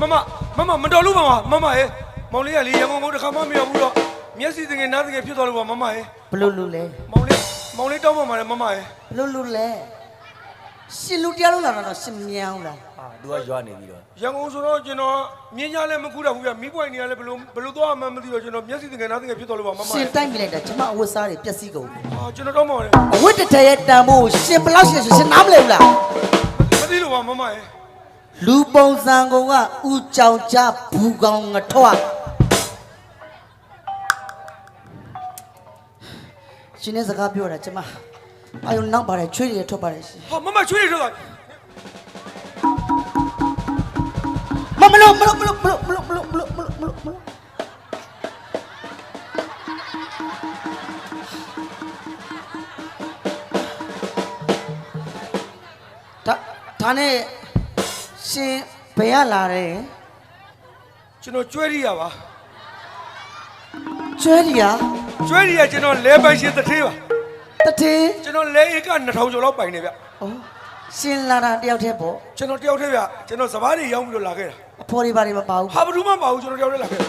မမမမမတော်လို့ပါမမရဲ့မောင်လေးကလေရန်ကုန်ကိုတစ်ခါမှမရောက်ဘူးတော့မျက်စိတငယ်နားတငယ်ဖြစ်သွားလို့ပါမမရဲ့ဘလို့လူလဲမောင်လေးမောင်လေးတောင်းပါမှာလေမမရဲ့ဘလို့လူလဲရှင်လူတရားလုံးလာတော့ရှင်မြောင်းလားဟာသူကရွာနေပြီးတော့ရန်ကုန်ဆိုတော့ကျွန်တော်မြင်းကြားလည်းမကူတာဘူးဗျမိပွိုင်နေရလည်းဘလို့ဘလို့သွားမှမသိတော့ကျွန်တော်မျက်စိတငယ်နားတငယ်ဖြစ်သွားလို့ပါမမရှင်ရဲ့တိုက်မိလိုက်တာကျမအဝတ်စားတွေပျက်စီးကုန်ပြီအာကျွန်တော်တောင်းပါလေအဝတ်တစ်ထည်ရဲ့တန်ဖို့ရှင်ဘယ်လောက်ရှင်ဆိုရှင်နားမလဲဘူးလားမသိလို့ပါမမရဲ့ လူပုံစံကောင်ကဥကြောင်ကြဘူးကောင်ငထွားရှင်နဲ့စကားပြောတာကျမအာယုံနောက်ပါတယ်ချွေးတွေထွက်ပါတယ်ရှင်ဟာမမချွေးရတော့မမလို့မလို့မလို့မလို့မလို့မလို့မလို့မလို့မလို့မလို့ဒါဒါနဲ့ ရှင်ဘယ်ရလာတယ်ကျွန်တော်ကျွဲရီရပါကျွဲရီယာကျွဲရီရကျွန်တော်လဲပိုင်ရှင်တထေးပါတထေးကျွန်တော်လဲဧက2000ကျော်လောက်ပိုင်နေဗျဩရှင်လာတာတယောက်တည်းပေါ့ကျွန်တော်တယောက်တည်းဗျကျွန်တော်စပားတွေရောက်ပြီးတော့လာခဲ့တာအဖေါ်တွေဘာတွေမပါဘူးဟာဘယ်သူမှမပါဘူးကျွန်တော်တယောက်တည်းလာခဲ့တာ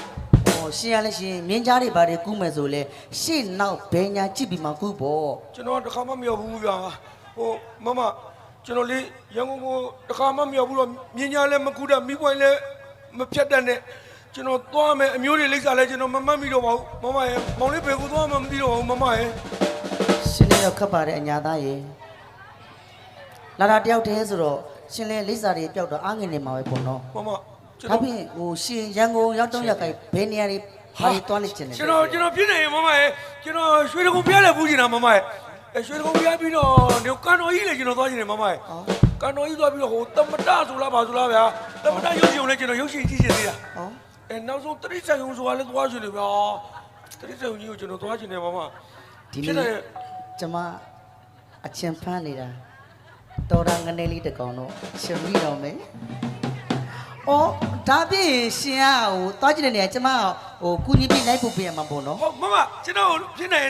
ဩရှင်ရလဲရှင်မြင်းကြားတွေဘာတွေကူးမယ်ဆိုလဲရှေ့နောက်ဘယ်ညာကြည့်ပြီးမှကူးပေါ့ကျွန်တော်တစ်ခါမှမရောက်ဘူးဗျာဟိုမမ ကျွန်တော်လေးရန်ကုန်ကိုတစ်ခါမှမရောက်ဘူးတော့မြင်းညာလည်းမကူတာမိပွိုင်းလည်းမဖြတ်တတ်နဲ့ကျွန်တော်သွားမယ်အမျိုးတွေလိမ့်စားလဲကျွန်တော်မမှတ်မိတော့ပါဘူးမမရဲ့မောင်လေးဘယ်ကိုသွားမှမသိတော့ဘူးမမရဲ့ရှင်လည်းတော့ခတ်ပါတယ်အညာသားရေလာတာတယောက်တည်းဆိုတော့ရှင်လည်းလိပ်စာတွေပျောက်တော့အားငင်နေမှာပဲပေါ့နော်မမကျွန်ဒါတော်ဖြင့်ဟိုရှင်ရန်ကုန်ရောက်တော့ရောက်ခိုင်ဘယ်နေရာတွေဘာတွေတွားနေချင်လဲကျွန်တော်ကျွန်တော်ပြည့်နေရင်မမရဲ့ကျွန်တော်ရွှေတကုံပြားလည်းပူးကျင်တာမမရဲ့အဲရွှေတကုံပြားပြီးတော့ဒီ ကန်တော်ကြီးလည်းကျွန်တော်သွားကျင်တယ်မမရဲ့ကန်တော်ကြီးသွားပြီးတော့ဟိုတမတဆိုလားပါဆိုလားဗျာတမတရုပ်ရှင်ကိုလည်းကျွန်တော်ရုပ်ရှင်ကြည့်ချင်သေးတာဟောအဲနောက်ဆုံးတတိဆိုင်ုံဆိုတာလည်းသွားချင်တယ်ဗျာတတိဆိုင်ုံကြီးကိုကျွန်တော်သွားချင်တယ်မမဒီဖြစ်နေ့တယ်ကျမအချင်ဖမ်းနေတာတော်တာငနေလေးတစ်ကောင်တော့ရှင်ပြီးတော့မယ်။အော်ဒါဖြင့်ရှင်ကဟိုတွားကြည့်တဲ့နေရာကျမဟိုကုကြီးပြီးလိုက်ဖို့ပြင်ရမှာပေါ့နော်ဟုတ်မမကျွန်တော်ဖြစ်နေ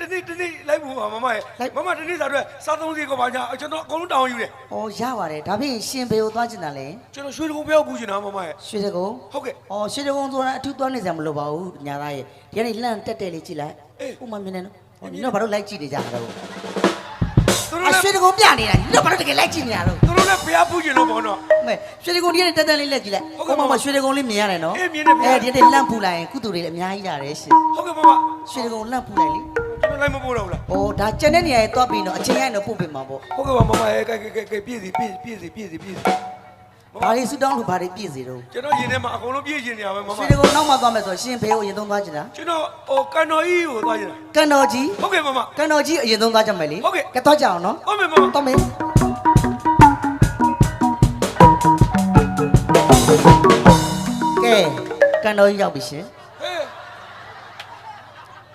တနေ့တနေ့လိုက်ဖို့ပါမမရဲ့လိုက်မမတနေ့စားအတွက်စားသုံးစီကိုပါညာကျွန်တော်အကုန်လုံးတောင်းယူတယ်။အော်ရပါတယ်ဒါဖြင့်ရှင်ဘယ်ကိုသွားချင်တာလဲကျွန်တော်ရွှေတကုံပြားပူးကျင်တာမမရဲ့ရွှေတကုံဟုတ်ကဲ့။အော်ရွှေတကုံဆိုတာအထူးသွားနေစရာမလိုပါဘူးညာသားရဲ့။ဒီကနေလှမ်းတက်တက်လေးကြည့်လိုက်အေး။ဥမမြင်နေနော်။ဟောဒီတော့ဘာလို့လိုက်ကြည့်နေကြတာတော့သူ။တို့အလည်းရွှေတကုံပြနေတာဒီတော့ဘာလို့တကယ်လိုက်ကြည့်နေရတော့သူတို့လည်းဘုရားပူးကျင်လို့ပေါ့နော်မဲရွှေတကုံဒီကနေတက်တက်လေးလက်ကြည့်လိုက်ဟုတ်။ကဲ့ဟိုမှာပါမရွှေတကုံလေးမြင်ရတယ်နော်အေးမြင်တယ်မြင်တယ်အဲဒီတည်းလှမ်းပူလိုက်ရင်ကုသိုလ်တွေလည်းအများကြီးရတယ်ရှင်ဟုတ်ကဲ့မမရွှေတကုံလှမ်းပူလိုက်လေကျွန်တော် လိုက်မပို့တော့ဘူးလား။အော်ဒါကျန်တဲ့နေရာရဲ့တွားပြီးတော့အချင်းရိုက်တော့ပို့ပေးမှာပေါ့ဟုတ်ကဲ့ပါမမရဲ့ကဲကဲကဲကဲပြည့်စီပြည့်ပြည့်စီပြည့်စီပြည့်စီ။ဘာတွေဆူတောင်းလို့ဘာတွေပြည့်စေတော့ကျွန်တော်ရင်ထဲမှာအကုန်လုံးပြည့်ကျင်နေရပဲမမရွှေတကုံနောက်မှသွားမယ်ဆိုရှင်ဘယ်ကိုအရင်ဆုံးသွားချင်တာကျွန်တော်ဟိုကန်တော်ကြီးကိုသွားကျင်တာကန်တော်ကြီးဟုတ်ကဲ့မမ ကန်တော်ကြီးအရင်ဆုံးသွားကြမယ်လေဟုတ်ကဲ့ ကဲသွားကြအောင်နော်ဟုတ်မယ်မမ သွားမယ်ကဲကန်တော်ကြီးရောက်ပြီရှင်ဟဲ့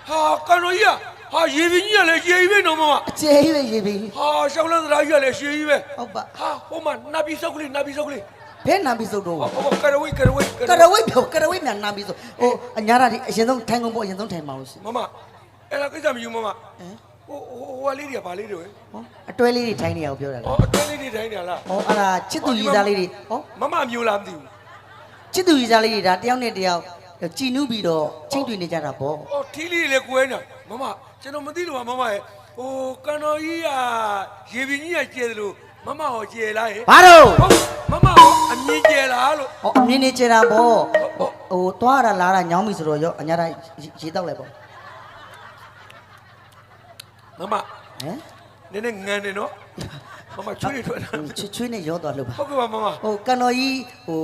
ဟာကန်တော်ကြီး ဟာရေပင်ကြီးကလည်းရေကြီးပဲနော်မမအကျယ်ကြီးပဲရေးပြီးဟာရှောင်းလန်းသရားကြီးကလည်းရှည်ကြီးပဲဟုတ်ပါဟာဟိုမှာနတ်ပြီးစုပ်ကလေးနတ်ပြီးစုပ်ကလေးဘယ်နာပြီးစုပ်တော့ဟိုဟိုကရဝိကရဝိကရဝိတ်ပြောကရဝိတ်မြန်နာပြီးစုပ်ဟိုအညာတာဒီအရင်ဆုံးထိုင်ကုန်ပေါ့အရင်ဆုံးထိုင်ပါဦးရှင်မမအဲ့ဒါကိစ္စမယူမမဟမ်ဟိုဟိုဟိုလေးတွေကဘာလေးတွေဟောအတွဲလေးတွေထိုင်နေအောင်ပြောတာဟောလားအတွဲလေးတွေတိုင်းနေလားဟောအဲ့ဒါချစ်သူကြီးစားလေးတွေဟောမမမျိုးလားမသိဘူးချစ်သူကြီးစားလေးတွေဒါတယောက်နဲ့တယောက်ကြည်နူးပြီးတော့ချိန်တွေ့နေကြတာပေါ့ဟောထီးလေးလည်းကွဲနေမမ ကျွန်တော်မသိလို့ပါမမရဲ့ဟိုကန်တော်ကြီးကရေပင်ကြီးကကျဲတယ်လို့မမဟောကျဲလားဟဲ့ဘာတော့ဟုတ်မမဟောအမြင်ကျဲလားလို့ဟောအမြင်နေကြတာပေါ့ဟိုသွားရလာတာညောင်းပြီဆိုတော့ရောအညာတာရေတောက်လိုက်ပေါ့မမဟမ်နည်းနည်းငန်နေနော်မမချွေးတွေထွက်တာချွေချွေနဲ့ရောသွားလို့ပါဟုတ်ကဲ့ပါမမဟိုကန်တော်ကြီးဟို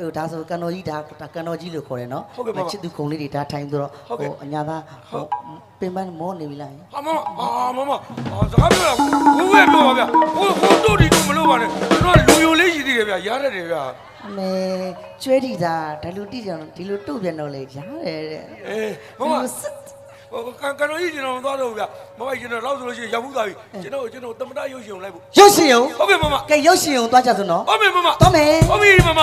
ဟိုဒါဆိုကန်တော်ကြီးဒါဒါကန်တော်ကြီးလို့ခေါ်တယ်နော်ဟုတ်ကဲ့ပါပါချစ်သူခုံလေးတွေဒါထိုင်ဆိုတော့ဟုတ်ကဲ့ဟိုအညာသားဟိုပင်ပန်းမောနေပြီလားဟင်ဟာမမဟာမမဟာစကားပြောတာဘိုးဘဲပြောပါဗျဟိုဟိုတို့ဒီတို့မလို့ပါနဲ့ကျွန်တော်လူယိုလေးရှိသေးတယ်ဗျရားရတယ်ဗျအမေကျွဲတီတာဒါလူတိကြအောင်ဒီလိုတုတ်ပြန်တော့လေရတယ်တဲ့အေးမမဒီလိုစစ် ဟိုကန်ကန်တော်ကြီးကျွန်တော်မသွားတော့ဘူးဗျမမကျွန်တော်လောက်ဆိုလို့ရှိရင်ရောက်ဘူးသားပြီကျွန်တော်ကျွန်တော်တမတရုပ်ရှင်လိုက်ဖို့ရုပ်ရှင်အောင်ဟုတ်ကဲ့မမကဲရုပ်ရှင်အောင်သွားကြစို့နော်ဟုတ်ပြီမမသွားမယ်ဟုတ်ပြီမမ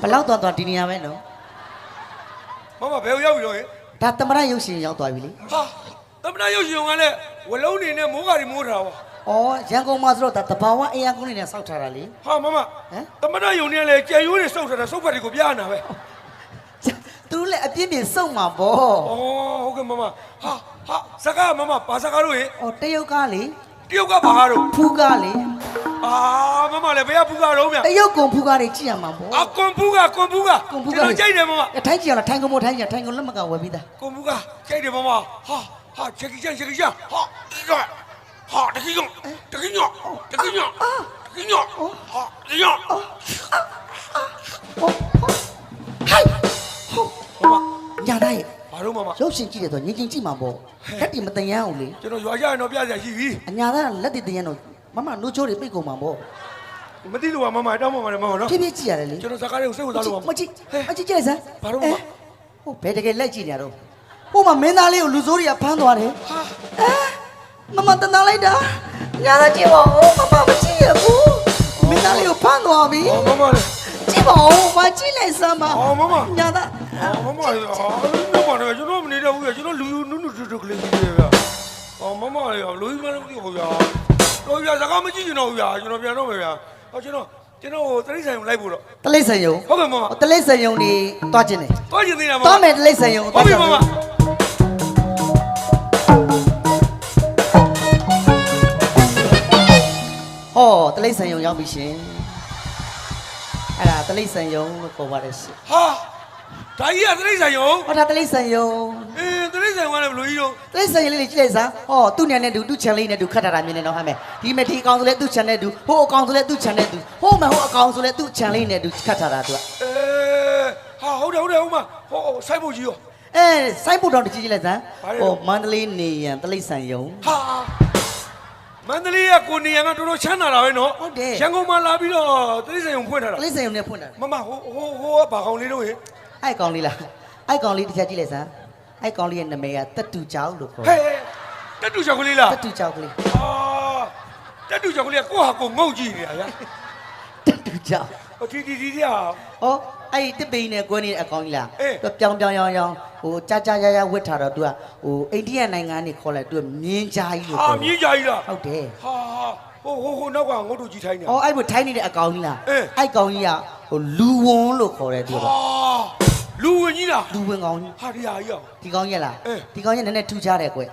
ဘယ်လောက်သွားသွားဒီနေရာပဲနော်မမဘယ်ရောက်ပြီတော့ဟဲ့ဒါသမရရုပ်ရှင်ရောက်သွားပြီလေဟာတမတရုပ်ရှင်ကလည်းဝလုံးနေနဲ့မိုးကာရီမိုးထားပါ ဩဩရန်ကုန်မှာဆိုတော့ဒါတဘာဝအင်အားကုန်းနေနဲ့စောက်ထားတာလေ ဟာမမဟမ် သမဏယုံနေလေကြံရိုးတွေစုပ်ထားတာစုပ်ဖက်တွေကိုပြရနာပဲသူတို့လည်းအပြင်းပြင်းစုံမှာပေါ့ဩဟုတ်ကဲ့မမဟာဟာစကားမမဘာစကားလို့ရေဩတရုတ်ကားလေတရုတ်ကဘာကားတော့ဖူးကားလေအာမမလည်းဘယ်ကပူကားတော့မြတရုတ်ကွန်ဖူးကားတွေကြည့်ရမှာပေါ့ အကွန်ပူကကွန်ပူကကွန်ဖူးကျွန်ကားတော်ကြိုက်တယ်မမအထိုင်းကြည့်ရလားထိုင်းကမို့ထိုင်းကြထိုင်းကလက်မကဝယ်ပြီးသားကွန်ပူကကြိုက်တယ်မမဟာဟာချက်ကြီးချန်ချက်ကြီးချန်ဟာဒီက ဟာတကြီးညတကြီးညတကြီးညတကြီးညဟာတကြီးညဟိုဟိုဟိုမမညာတိုင်းဘာလို့မမရုပ်ရှင်ကြည့်တယ်ဆိုငင်ကျင်ကြည့်မှာပေါ့လက်တီမတန်ရမ်းအောင်လေကျွန်တော်ရွာကြရင်တော့ပြစရာရှိပြီအညာသားလက်တီတန်ရမ်းတော့မမနိုးချိုးတွေပိတ်ကုန်မှာပေါ့မသိလို့ကမမတောင်းပါမယ်မမနော်ဖြည်းဖြည်းကြည့်ရတယ်လေကျွန်တော်စကားတွေကိုစိတ်ဝင်စားလို့ပါမကြည့်မကြည့်ကြည့်လိုက်စမ်းဘာလို့မဟိုဘယ်တကယ်လက်ကြည့်နေရတော့ဟိုမှာမင်းသားလေးကိုလူစိုးတွေကဖမ်းသွားတယ်ဟာအဲ မမတနာလိုက်တာညာသားကြည့်ပါဦးမမမကြည့်ရဘူးမင်းသားလေးကိုဖမ်းသွားပြီအော်မမလည်းကြည့်ပါဦးမကြည့်လိုက်စမ်းပါအော်မမညာသားအော်မမလည်းအော်မမလည်းကျွန်တော်မနေတော့ဘူးကျွန်တော်လူနုနုတူတူကလေးကြီးတွေဗျာအော်မမလည်းလူကြီးမလည်းမသိဘူးဗျာတော့ဗျာစကားမကြည့်ချင်တော့ဘူးဗျာကျွန်တော်ပြန်တော့မယ်ဗျာဟောကျွန်တော်ကျွန်တော်တရိတ်ဆိုင်ကိုလိုက်ဖို့တော့တလိမ့်ဆန်ယုံဟုတ်ကဲ့မမတလိမ့်ဆန်ယုံနေတွားခြင်းတယ်သွားကျင်သေးတာမမတွားမယ်တလိမ့်ဆန်ယုံဟုတ်ပြီမမ ဟောတလိမ့်ဆန်ယုံရောက်ပြီရှင်အဲ့ဒါတလိမ့်ဆန်ယုံလို့ခေါ်ပါတယ်ရှင်ဟာဒါကြီးကတရိတ်ဆိုင်ရောဟောဒါတလိမ့်ဆန်ယုံအေးတရိတ်ဆိုင်ကလည်းဘယ်လိုကြီးတော့တလိမ့်ဆန်ယုံလေးလေးကြည့်လိုက်စမ်းဟောသူ့ညနဲ့တူသူ့ချန်လေးနဲ့တူခတ်ထားတာမြင်နေတော့ဟမ်းမယ်ဒီမဒီအကောင်ဆိုလဲသူ့ချန်နဲ့တူဟိုအကောင်ဆိုလဲသူ့ချန်နဲ့တူဟိုမဟိုအကောင်ဆိုလဲသူ့ချန်လေးနဲ့တူခတ်ထားတာသူကအေးဟာဟုတ်တယ်ဟုတ်တယ်ဟုတ်မှာဟောဆိုင်ဖို့ကြီးရောအဲစိုက်ဖို့တော့တကြည့်ကြည့်လိုက်စမ်းဘာလဲဟိုမန္တလေးနေရန်တလိမ့်ဆန်ယုံဟာ မန္တလေးကကိုနေရံကတော်တော်ချမ်းသာတာပဲနော်ဟုတ်တယ် ရန်ကုန်မှာလာပြီးတော့တရိတ်ဆိုင်ကိုဖွင့်ထားတတာလိမ့်ဆန်ယုံနဲ့ဖွင့်တာမမဟိုဟိုဟိုကဘာကောင်လေးတော့ဟဲ့အဲ့ကောင်လေးလားအဲ့ကောင်လေးတစ်ချက်ကြည့်လိုက်စမ်းအဲ့ကောင်လေးရဲ့နာမည်ကတက်တူကြောက်လို့ခေါ်ဟဲ့တက်တူချောက်ကလေးလားတက်တူကြောက်ကလေးအာတက်တူချောက်ကလေးကကိုဟာကိုငုတ်ကြည့်နေတာညာတက်တူကြောက်ဟိုဒီဒီဒီဒီဟာ ဟော အဲ့ဒီတစ်ပိန်နဲ့ကွဲနေတဲ့အကောင်ကြီးလားအေးသူပြောင်းပြောင်းရောင်းရောင်းဟိုကြာကြာရရဝတ်ထားတော့သူကဟိုအိန္ဒိယနိုင်ငံကနေခေါ်လိုက်သူကမြင်းကြားကြီးလို့ဟာခေါ်မြင်းကြကြီးလားဟုတ်တယ်ဟာဟိုဟိုဟိုနောက်ကငုတ်တူကြီးထိုင်းနေဟောအဲ့ဘထိုင်းနေတဲ့အကောင်ကြီးလားအေးအဲ့ကောင်ကြီးကဟိုလူဝွန်လို့ခေါ်တယ်သူကဟာလူဝင်ကြီးလားလူဝင်ကောင်ကြီးဟာဒီဟာကြီးအောင်ဒီကောင်ကြီးလားအေးဒီကောင်ကြီးနည်းနည်းထူးခြားတယ်ကွအေး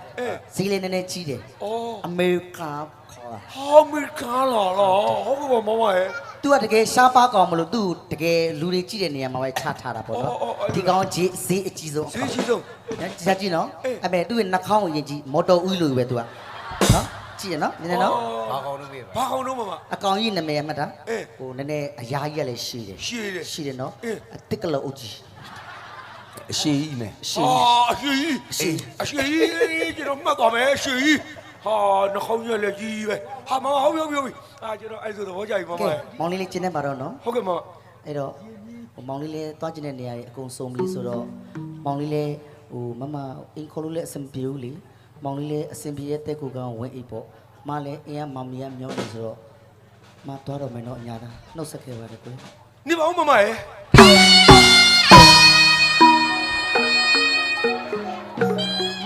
ဈေးလေးနည်းနည်းကြီးတယ်ဩအမေရိကန်ခေါ်တာဟာမီကားလာလားဟုတ်ကဲ့ပါမမရဲ့ သူကတကယ်ရှားပါကောင်မလို့သူ့ကိုတကယ်လူတွေကြည့်တဲ့နေရာမှာပဲချထားတာပေါ့နော်အော်အော်အော် ဒီကောင်ကြီးဈေးအကြီးဆုံးဈေးရှိဆုံးညကြည့်နော်အေး အမေသူ့ရဲ့နှာခေါင်းကိုယင်ကြည့်မော်တော်ဦးလို့ပဲသူကနော်ကြည့်ရနော်နည်းနည်းနော်ဘာကောင်တော့မေးဘာကောင်တော့မမ အကောင်ကြီးနာမည်အမှတ်တာအေးဟိုနည်းနည်းအရာကြီးကလည်းရှိတယ်ရှည်တယ်ရှိတယ်နော်အေး အတစ်ကလေးအုပ်ကြီးအရှိကြီးမယ်ရှိဟာတယ်အရှိကြီး အရှိကြီးကျွန်တော်မှတ်သွားမယ်အရှိကြီး ဟာနှခေါင်းရလည်းကြီးပဲဟာမမဟုတ်ပြီဟုတ်ပြီအာကျွန်တော်အဲ့ဆိုသဘောကျပြီမမကဲမောင်လေးလေးကျင်းနေပါတော့နော်ဟုတ်ကဲ့မမအဲ့တော့ဟိုမောင်လေးလေးသွားကျင်တဲ့နေရာကြီးအကုန်စုံပြီဆိုတော့မောင်လေးလေးဟိုမမအင်ခေါ်လို့လည်းအဆင်ပြေဘူးလေမောင်လေးလေးအဆင်ပြေတဲ့တက်ကူကောင်ဝင်အိပ်ပေါ့မလည်းအင်းကမမီကမျောနေဆိုတော့မသွားတော့မယ်နော်အညာသားနှုတ်ဆက်ခဲ့ပါတယ်ကွယ်နေပါဦးမမရဲ့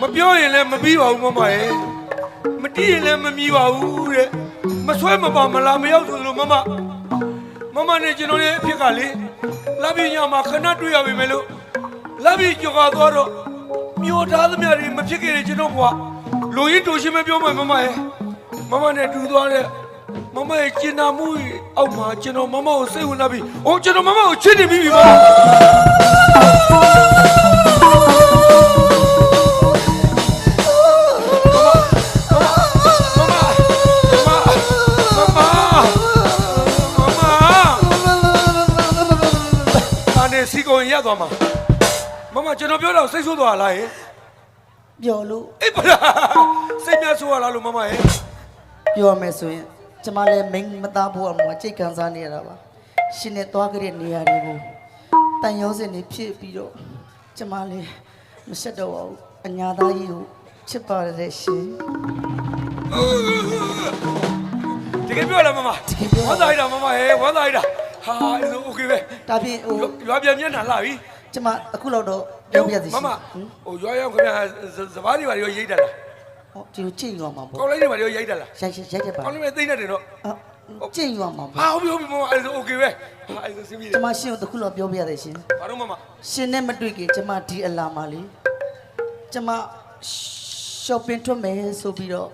မပြောရင်လည်းမပြီးပါဘူးမမရဲ့ မတီးရင်လည်းမမီပါဘူးတဲ့မဆွဲမပါမလားမရောက်ဆိုလို့မမမမနဲ့ကျွန်တော်ရဲ့အဖြစ်ကလေလာပြီးညမှာခဏတွေ့ရပြီမယ်လို့လာပြီးကြော်ကားသွားတော့မြို့သားသမျှတွေမဖြစ်ခဲ့တဲ့ကျွန်တော်ဘွားလူရင်းတူရှင်းမပြောမှမမရဲ့မမနဲ့တူသွားတဲ့မမရဲ့ကျင်နာမှုကြီးအောက်မှာကျွန်တော်မမကိုစိတ်ဝင်စားပြီးအိုးကျွန်တော်မမကိုချစ်နေပြီပြီ အနေစီကိုရသွားမှာမမကျွန်တော်ပြောတော့စိတ်ဆိုးသွားလားဟင်ပြောလို့အေးပါလားစိတ်များဆိုးရလားလို့မမဟင်ပြောမယ်ဆိုရင်ကျမလည်းမိန်မသားဖို့အမချိတ်ခံစားနေရတာပါရှင်နဲ့သွားကြတဲ့နေရာတွေကိုတန်ရုံးစင်နေဖြစ်ပြီးတော့ကျမလည်းမဆက်တော့ပါဘူးအညာသားကြီးကိုချစ်ပါတယ်ရှင်တကယ်ပြောလားမမတကယ်ပြောဝမ်းသာရတာမမဟဲဝမ်းသာရတာ ဟာအဲ့လို okay ပဲဒါဖြင့်ဟိုရွာပြန်မျက်နှာလှပြီကျမအခုလောက်တော့ပြောပြစီမမဟိုရွာရောက်ခင်ဗျာစပားတွေပါရောရိတ်တယ်လားဟောဒီကိုချိန်ရောမှာပေါ့ကောင်းလေးတွေပါရောရိုက်တယ်လားရိုက်ရိုက်တယ်ပါကောင်းလေးမသိနေတယ်တော့ကျင့်ရောမှာပါဟာဟုတ်ပြီဟုတ်ပြီမမအဲ့ဒါ okay ပဲအဲ့ဒါစီးပြီကျမရှင်ကိုတခုလောက်ပြောပြရတယ်ရှင်ဘာလို့မမရှင်နဲ့မတွေ့ခင်ကျမဒီအလာမှာလေကျမ shopping ထွက်မယ်ဆိုပြီးတော့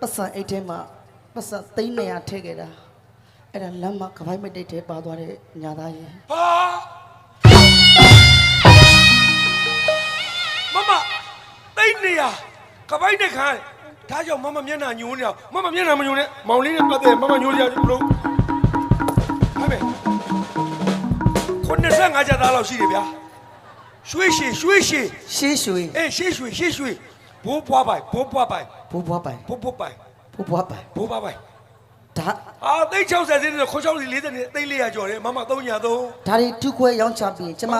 ပတ်စံအိတ်ထဲမှာပတ်စံ300ထည့်ခဲ့တာ အဲ့ဒါလမ်းမှာကပိုင်းမတိတ်ထဲပါသွားတဲ့ညာသားရင်ဟာမမတိတ်နေရကပိုက်တဲ့ခါဒါကြောင့်မမမျက်နှာညိုးနေအောင်မမမျက်နှာမညိုးနဲ့မောင်လေးနဲ့ပတ်သက်မမညိုးကြဘူးလို့ဟဲ့မေ95ကျပ်သားလောက်ရှိတယ်ဗျာရွှေရှည်ရွှေရှည်ရှေးရွှေအေးရှေးရွှေရှေးရွှေဘိုးဘွားပိုင်ဘိုးဘွားပိုင်ဘိုးဘွားပိုင်ဘိုးဘွားပိုင်ဘိုးဘွားပိုင်ဘိုးဘွားပိုင် ဒါအာသိန်း60စင်းနဲ့ခွန်60စီ40နဲ့သိန်း400ကျော်တယ်မမ3ညာ3ဒါတွေတူခွဲရောင်းချပြီးရင်ကျမ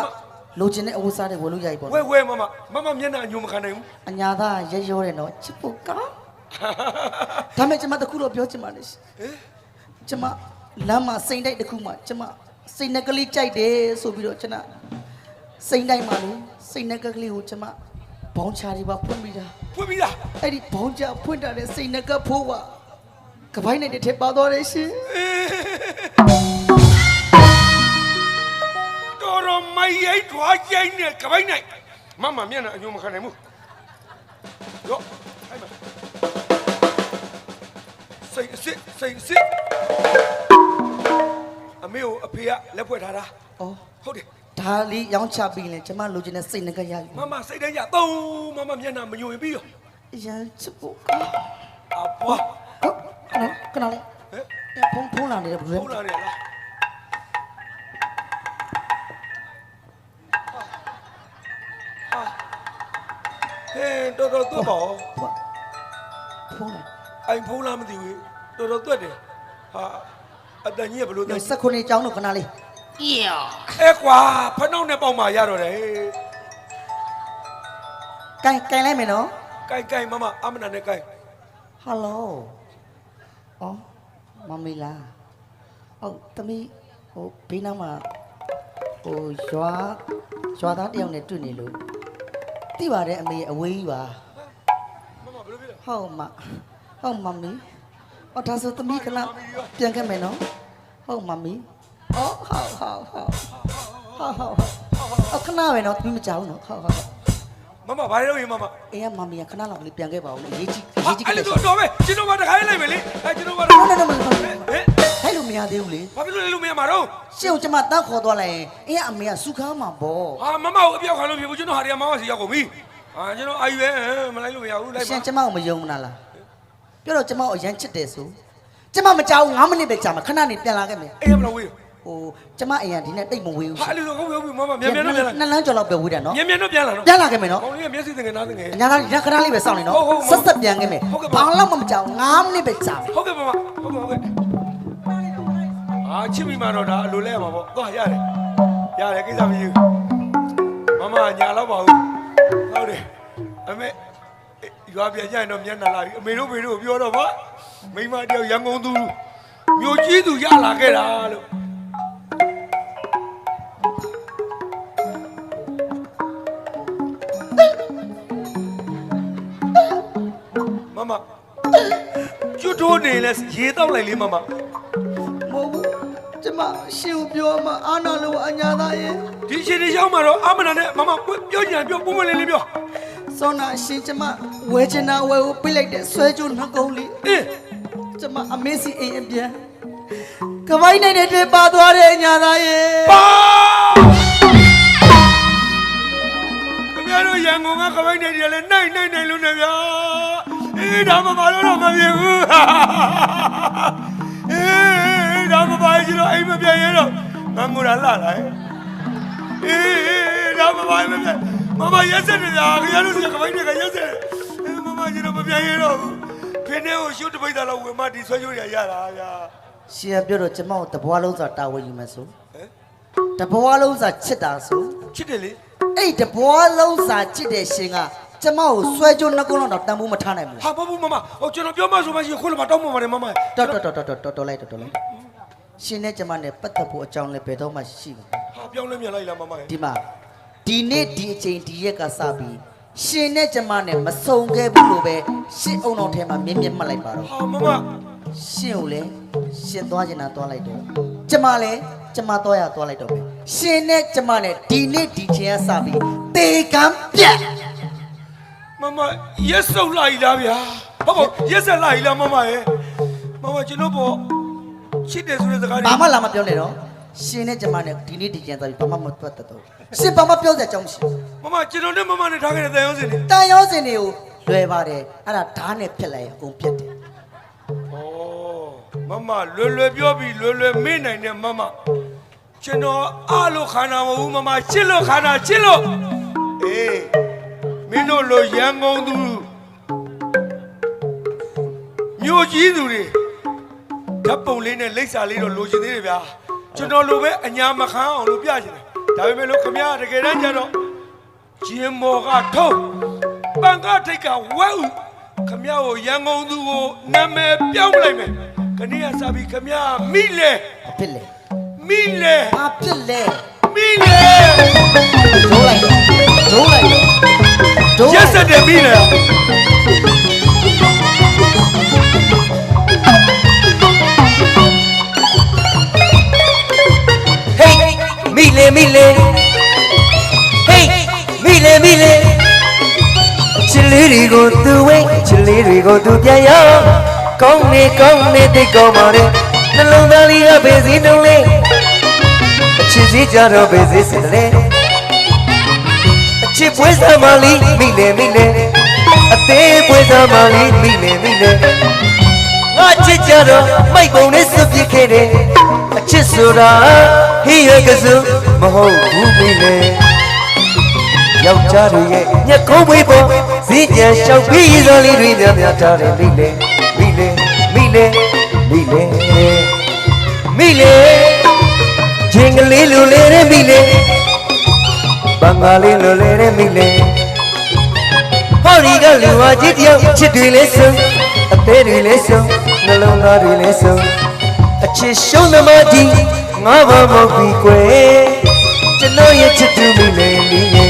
လိုချင်တဲ့အဝတ်စားတွေဝယ်လို့ရပြီပေါ့ဝဲဝဲမမမမမျက်နှာအညိုမခံနိုင်ဘူးအညာသားရဲရောတယ်နော်ချစ်ဖို့ကောင်းဒါမဲ့ကျမတစ်ခုတော့ပြောချင်ပါလေရှင်ဟင်ကျမလမ်းမှာစိန်တိုက်တစ်ခုမှကျမစိန်နှက်ကလေးကြိုက်တယ်ဆိုပြီးတော့ကျွန်တော်စိန်တိုက်မှာလေစိန်နှက်ကလေးကိုကျမဘောင်းချာတွေပါဖွင့်ပြီးတာဖွင့်ပြီလားအဲ့ဒီဘောင်းချာဖွင့်တာတဲ့စိန်နှက်ကဖိုးက ကပိုင်းနဲ့တစ်ထည့်ပါသွားတယ်ရှင်တော်တော်မိုက်ရိုက်ထွားကြိုင်းနဲ့ကပိုက်နိုင်မမမျက်နှာအညိုမခံနိုင်ဘူးရောဟဲ့မစိတ်အစ်စ်စိတ်အစ်စ်အမေကိုအဖေကလက်ဖွဲ့ထားတာဩဟုတ်တယ်ဒါလေးရောင်းချပြီးရင်ကျမလိုချင်တဲ့စိန်နှက်ကရယူမမစိတ်တိုင်းကြသုံးမမမျက်နှာမညိုရင်ပြီးရောအရန်ချစ်ဖို့ကောင်း အဘွား ဟုတ် ခဏခဏလေးဟဲ့ဖုန်းဖုန်းလာနေတယ်ဘယ်လိုဟုတ်လဲလားနေလားဟာဟဲ့တော်တော်သွတ်ပါဦးဖုန်းလာအိုင်ဖုန်းလားမသိဘူးတော်တော်သွတ်တယ်ဟာအတန်ကြီးကဘလို့တညန်စက်ခုနှစ်ကျောင်းတော့ခဏလေးအဲကွာဖနှောက်နဲ့ပေါက်มาရတော့တယ်ကိုင်ကိုင်လိုက်မယ်နော်ကိုင်ကိုင်မမအမနာနဲ့ကိုင်ဟယ်လို အော်မမီလာဟုတ်သမီးဟိုဘေးနားမှာဟိုရွာရွာသားတယောက်နဲ့တွေ့နေလို့သိပါတယ်အမေအဝေးကြီးပါမမဘယ်လိုဖြစ်လဲဟုတ်မဟုတ်မမီအော်ဒါဆိုသမီးခဏပြန်ခဲ့မယ်နော်ဟုတ်မမီအော်ဟုတ်ဟုတ်ဟုတ်ဟုတ်ဟုတ်ဟုတ်အခဏပဲနော်သမီးမကြောက်နော်ဟုတ်ဟုတ် မမဘာလို့ရင်မမအေးကမမီကခဏလောက်လေးပြန်ခဲ့ပါဦးလေရေးကြည့်ဟာရေးကြည့်အဲ့ကြလိုည့်တော့တော့ပဲကျွန်တော်ကတခါလိုက်မယ်လေအဲကျွန်တော်ကနော်နော်နော်မဟုတ်ဘူးဟဲ့ဟဲ့လို့မရသေးဘူးလေဘာဖြစ်လို့လဲလို့မရမှာတော့ရှင့်ကိုကျမတန်းခေါ်သွားလိုက်ရင်အင်းကအမေကစုခါမှာပေါ့ဟာမမကိုအပြောက်ခံလို့ဖြစ်ဘူးကျွန်တော်ဟာဒီကမမစီရောက်ကုန်ပြီဟာကျွန်တော်အာယူရဲမလိုက်လို့မရဘူးလိုက်ရှပါင်ကျမကိုမယုံဘူးလားပြောတော့ကျမကိုအရန်ချစ်တယ်ဆိုကျမမကြောက်9မိနစ်ပဲကြာမှာခဏနေပြန်လာခဲ့မယ်အေးမလားဝေး ဟိုကျမအရင်ဒီနဲ့တိတ်မဝေးဘူးဟာအဲ့လိုဟုတ်ပြီဟုတ်ပြီမမမြန်မြန်တော့ပြန်လာနှစ်လမ်းကျော်လောက်ပဲဝေးတယ်နော်မြန်မြန်တော့ပြန်လာနော်ပြန်လာခဲ့မယ်နော်ကောင်းလေးကမျက်စိသင်ငယ်နားသင်ငယ် အညာသားရခဏလေးပဲစောင့်နေနော်ဟုတ်ဟုတ်ဟုတ်ဆက်ဆက်ပြန်ခဲ့မယ်ဟုတ်ကဲ့ပါ ဘာလို့မှမကြောက်9မိနစ်ပဲကြာမယ်ဟုတ်ကဲ့မမဟုတ်ကဲ့ဟုတ်ကဲ့အာချစ်မိမှာတော့ဒါအလိုလဲရမှာပေါ့သွားရတယ်ရတယ်ကိစ္စမရှိဘူးမမညာတော့ပါဘူးဟုတ်တယ်အမေရွာပြန်ကြရင်တော့မျက်နှာလာပြီအမေတို့မေတို့ပြောတော့ဗောမိမတယောက်ရန်ကုန်သူမြို့ကြီးသူရလာခဲ့တာလို့ ကျွတ်တိုးနေလဲရေတောက်လိုက်လေမမမဟုတ်ဘူးကျမရှင်ကိုပြောမှအာနာလို့အညာသားရဲ့ဒီရှင်ဒီရောက်မှာတော့အမနာနဲ့မမပြောကြံပြောပုံမလေးလေးပြောစောနာရှင်ကျမဝဲချင်တာဝဲကိုပြလိုက်တဲ့ဆွဲကြိုးနှကုံးလေးအင်းကျမအမေစီအိမ်အပြန်ကပိုင်းနိုင်တဲ့တွေ့ပါသွားတဲ့ညာသားရဲ့ပါခင်ဗျားတို့ရန်ကုန်ကခပိုက်နေတယ်လေနိုင်နိုင်နိုင်လို့နေဗျာ အေးဒါမှမလို့တော့မပြေဘူးအေးဒါမှမပါကြည့်တော့အိမ်မပြေရတော့ငါငိုတာလှလာအေးဒါမှမပါမပြေမမရက်စက်နေလားခင်ဗျားတို့ကခပိုက်တွေကရက်စက်အေးမမကြည့်တော့မပြေရတော့ဖင်းထဲကိုရှုပ်တပိတ်သားလောက်ဝင်မဒီဆွဲကြိုးရရတာဗျာရှင်ကပြောတော့ကျမကိုတဘွားလုံးစာတာဝန်ယူမယ်ဆိုဟမ်တဘွားလုံးစာချစ်တာဆိုချစ်တယ်လေအဲ့ဒီတဘွားလုံးစာချစ်တဲ့ရှင်က ကျမကိုဆွဲကြိုးနှကုံးတော့တန်ဖိုးမထားနိုင်ဘူးဟာဘာဘူးမမဟိုကျွန်တော်ပြောမှဆိုမှရှိရင်ခွလို့မတောင်းမှပါတယ်မမတော်တော်တော်တော်တော်တော်လိုက်တော်တော်လိုက်ရှင်နဲ့ကျမနဲ့ပတ်သက်ဖို့အကြောင်းလည်းဘယ်တော့မှရှိမှာဟာပြောင်းလဲမြန်လိုက်လားမမရဲ့ဒီမှာဒီနေ့ဒီအချိန်ဒီရက်ကစပြီးရှင်နဲ့ကျမနဲ့မဆုံခဲ့ဘူးလို့ပဲရှစ်အုံတော်ထဲမှာမြင့်မြင့်မှတ်လိုက်ပါတော့ဟာမမရှင်ကိုလည်းရှင်သွားကျင်တာသွားလိုက်တော့ကျမလည်းကျမသွားရသွားလိုက်တော့ပဲရှင်နဲ့ကျမနဲ့ဒီနေ့ဒီချိန်ကစပြီးတေကံပြတ် မမရက်စုပ်လိုက်လားဗျာဟုတ်ကောရက်ဆက်လိုက်လားမမရဲ့မမကျွန်တော်ပေါ့ချစ်တယ်ဆိုတဲ့စကားတွေဘာမှလာမပြောနဲ့တော့ရှင်နဲ့ကျမနဲ့ဒီနေ့ဒီချိန်ကစပြီးဘာမှမတွတ်တော့ရှင်ဘာမှပြောစရာအကြောင်းမရှိဘူးမမကျွန်တော်နဲ့မမနဲ့ထားခဲ့တဲ့တန်ရုံးစင်တွေတန်ရောစင်တွေကိုလွယ်ပါတယ်အဲ့ဒါဓာတ်နဲ့ဖြစ်လိုက်ရင်အကုန်ပြတ်တယ်ဩမမလွယ်လွယ်ပြောပြီးလွယ်လွယ်မေ့နိုင်တဲ့မမကျွန်တော်အားလို့ခန္ဓာမဟုတ်ဘူးမမချစ်လို့ခန္ဓာချစ်လို့အေး မင်းတို့လိုရန်ကုန်သူမြို့ကြီးသူတွေဓာတ်ပုံလေးနဲ့လိပ်စာလေးတော့လိုချင်သေးတယ်ဗျာကျွန်တော်လိုပဲအညာမခံအောင်လို့ပြချင်တယ်ဒါပေမဲ့လို့ခမရတကယ်တမ်းကျတော့ဂျင်းမော်ကထုံးပန်ကထိတ်ကဝဲဥခမရကိုရန်ကုန်သူကိုနာမည်ပြောင်းလိုက်မယ်ခဏရစားပြီးခမရမိလေဘာဖြစ်လဲမိလေဘာဖြစ်လဲမိလေဒိုးလိုက်တော့ဒိုးလိုက်တော့ဒိုး ရက်စက်တယ်မိလေဟေးမိလေမိလေဟေးမိလေမိလေချစ်လေးတွေကိုသူဝိတ်ချစ်လေးတွေကိုသူပြန်ရောက်ကောင်းနေကောင်းနေတိတ်ကောင်းပါလေနှလုံးသားလေးကဘေးစီတုံးလေးအချစ်စီကြတော့ဘေးစီစင်တယ်အ ချစ်ပွဲစားမလေးမိလေမိလေအသေးပွဲစားမလေးမိလေမိလေငါချစ်ကြတော့မိုက်ပုံနဲ့စွပ်ပစ်ခဲ့တယ်အချစ်ဆိုတာဟိရကစုမဟုတ်ဘူးမိလေယောက်ျားတွေရဲ့ညက်ခုံးပွေးပေါ်ဈေးကြံလျှောက်ပြီးရည်စားလေးတွေများများထားတယ်မိလေမိလေမိလေမိလေမိလေချင်းကလေးလိုလေတဲ့မိလေ ဘင်္ဂါလေးလိုလေတဲ့မိလေဟောဒီကလူဟာကြည့်တယောက်ချစ်တွေလဲဆုံးအသေးတွေလဲဆုံးနှလုံးသားတွေလဲဆုံးအချစ်ရှုံးသမားကြီးငါဘာမဟုတ်ပြီကွယ်ကျွန်တော်ရဲ့ချစ်သူမိလေလေး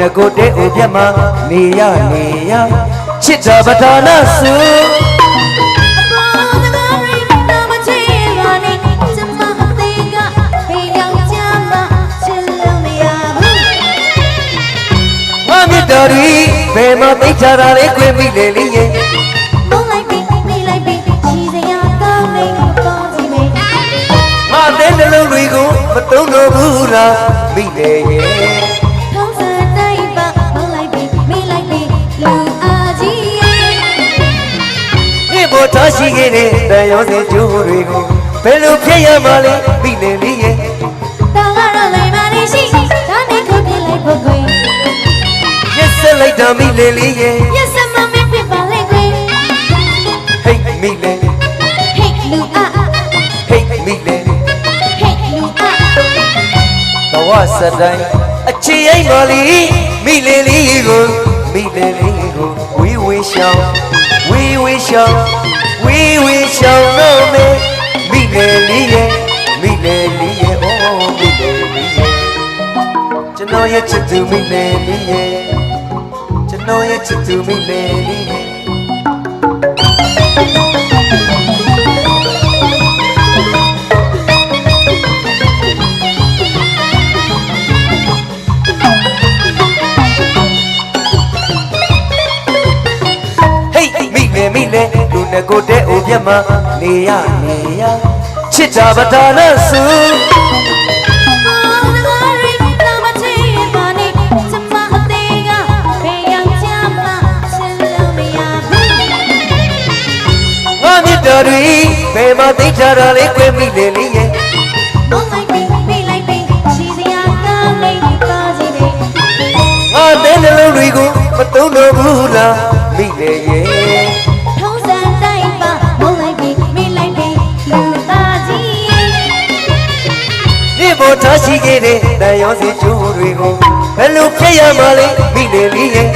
ငကိုတဲ့အိုပြတ်မှာနေရနေရချစ်တာပဒါနာစုဘောတကားရီနာမချေပါနဲ့ကျမအသေးကဘေးရောက်ကြမှာချစ်လို့မရဘူးငါမြတ်တော်ရီဘယ်မှာသိချတာလဲကွယ်မိလေလေးရဲ့မုန်းလိုက်ပြီမိလိုက်ပြီရှိစရာကောင်းနေပေါ်စီမေငါတဲ့နှလုံးတွေကိုမတုံးတော့ဘူးလားမိလေရဲ့ ထားရှိခဲ့တဲ့တန်ရောစင်ကျိုးတွေကိုဘယ်လိုဖြစ်ရမှာလဲမိလေလေးရဲ့တောင်းကတော့လိမ္မာနေရှိဒါနဲ့ခုတ်ပြလိုက်ဖို့ကွယ်ရက်ဆက်လိုက်တာမိလေလေးရဲ့ Yes I'm a man with ballet queen ဟိတ်မိလေ Hey လူအားဟိတ်မိလေ Hey လူအားဘဝစတိုင်းအချစ်ရိုက်ပါလိမိလေလေးကိုမိလေလေးကိုဝီဝီရှောင်းဝီဝီရှောင်း ဝီဝီရှောင်းတော့မေမိလေလေးရဲ့မိလေလေးရဲ့အိုးမိလေလေးရဲ့ရဲ့ချစ်သူမိလေလေးရဲ့ကျွန်တော်ရဲ့ချစ်သူမိလေလေးရဲ့ နဲ့ကိုတဲ့အိုပြတ်မနေရနေရချစ်တာပဒါနဆူငါမြတ်တော်တွေဘယ်မှာသိချတာလဲကွယ်မိလေလေးရဲ့ငါတဲ့နှလုံးတွေကိုမတုံးတော့ဘူးလားမိ လေရဲ့နေ့ပေါ်ထားရှိခဲ့တဲ့တန်ရောစီကျိုးတွေကိုဘယ်လိုဖျက်ရမှာလဲမိလေလေးရဲ့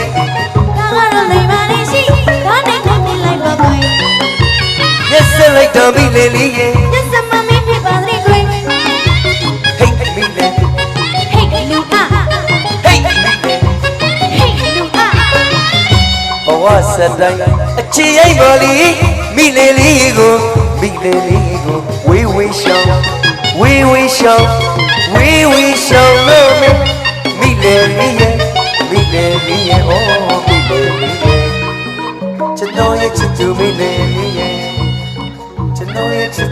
ရက်စက်လိုက်တော့မိလေလေးရဲ့ဟေးမိလေဟေးမိလေဘဝစတိုင်းအခြေရိုက်ပါလီ မိလေလေးကိုမိလေလေးကိုဝေးဝေးရှောင်းဝေးဝေးရှောင်းဝေးဝေးရှောင်းလို့မမိလေလေးရဲ့မိလေလေးရဲ့အော်မိလေလေးရဲ့ကျွန်တော်ရဲ့ချစ်သူမိလေလေးရဲ့ကျွန်တော်ရဲ့ချစ်သူ